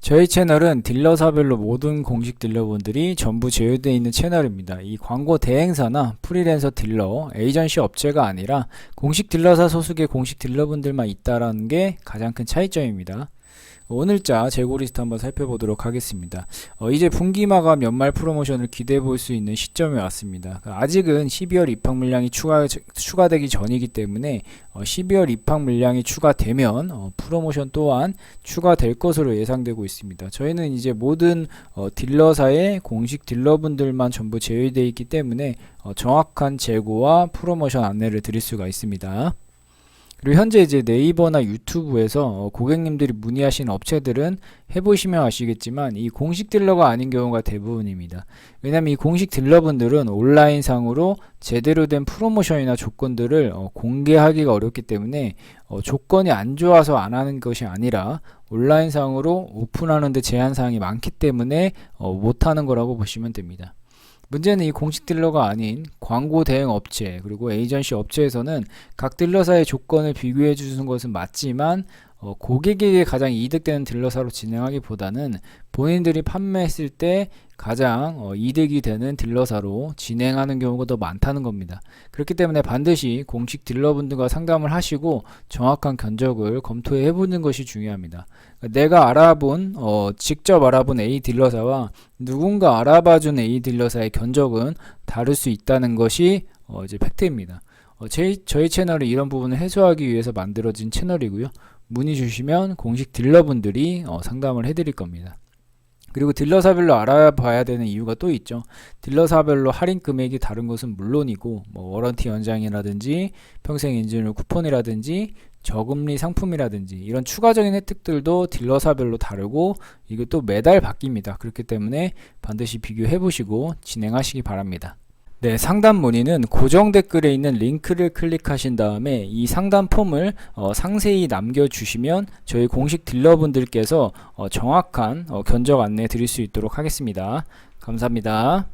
저희 채널은 딜러사별로 모든 공식 딜러분들이 전부 제휴되어 있는 채널입니다. 이 광고 대행사나 프리랜서 딜러, 에이전시 업체가 아니라 공식 딜러사 소속의 공식 딜러분들만 있다라는 게 가장 큰 차이점입니다. 오늘자 재고 리스트 한번 살펴보도록 하겠습니다. 어, 이제 분기 마감 연말 프로모션을 기대해 볼 수 있는 시점이 왔습니다. 아직은 12월 입학 물량이 추가, 추가되기 전이기 때문에 어, 12월 입학 물량이 추가되면 어, 프로모션 또한 추가될 것으로 예상되고 있습니다. 저희는 이제 모든 어, 딜러사의 공식 딜러분들만 전부 제외되어 있기 때문에 어, 정확한 재고와 프로모션 안내를 드릴 수가 있습니다. 그리고 현재 이제 네이버나 유튜브에서 어, 고객님들이 문의하신 업체들은 해보시면 아시겠지만 이 공식 딜러가 아닌 경우가 대부분입니다. 왜냐하면 이 공식 딜러분들은 온라인 상으로 제대로 된 프로모션이나 조건들을 어, 공개하기가 어렵기 때문에 어, 조건이 안 좋아서 안 하는 것이 아니라 온라인 상으로 오픈하는데 제한 사항이 많기 때문에 어, 못하는 거라고 보시면 됩니다. 문제는 이 공식 딜러가 아닌 광고 대행 업체 그리고 에이전시 업체에서는 각 딜러사의 조건을 비교해 주는 것은 맞지만 어, 고객에게 가장 이득되는 딜러사로 진행하기보다는 본인들이 판매했을 때 가장 어, 이득이 되는 딜러사로 진행하는 경우가 더 많다는 겁니다. 그렇기 때문에 반드시 공식 딜러분들과 상담을 하시고 정확한 견적을 검토해 보는 것이 중요합니다. 내가 알아본 어, 직접 알아본 A 딜러사와 누군가 알아봐준 A 딜러사의 견적은 다를 수 있다는 것이 어, 이제 팩트입니다. 어, 제, 저희 채널은 이런 부분을 해소하기 위해서 만들어진 채널이고요. 문의 주시면 공식 딜러분들이 어, 상담을 해드릴 겁니다. 그리고 딜러사별로 알아봐야 되는 이유가 또 있죠. 딜러사별로 할인 금액이 다른 것은 물론이고 뭐 워런티 연장이라든지 평생 엔진을 쿠폰이라든지 저금리 상품이라든지 이런 추가적인 혜택들도 딜러사별로 다르고 또 매달 바뀝니다. 그렇기 때문에 반드시 비교해 보시고 진행하시기 바랍니다. 네, 상담 문의는 고정 댓글에 있는 링크를 클릭하신 다음에 이 상담 폼을 어, 상세히 남겨주시면 저희 공식 딜러분들께서 어, 정확한 어, 견적 안내 드릴 수 있도록 하겠습니다. 감사합니다.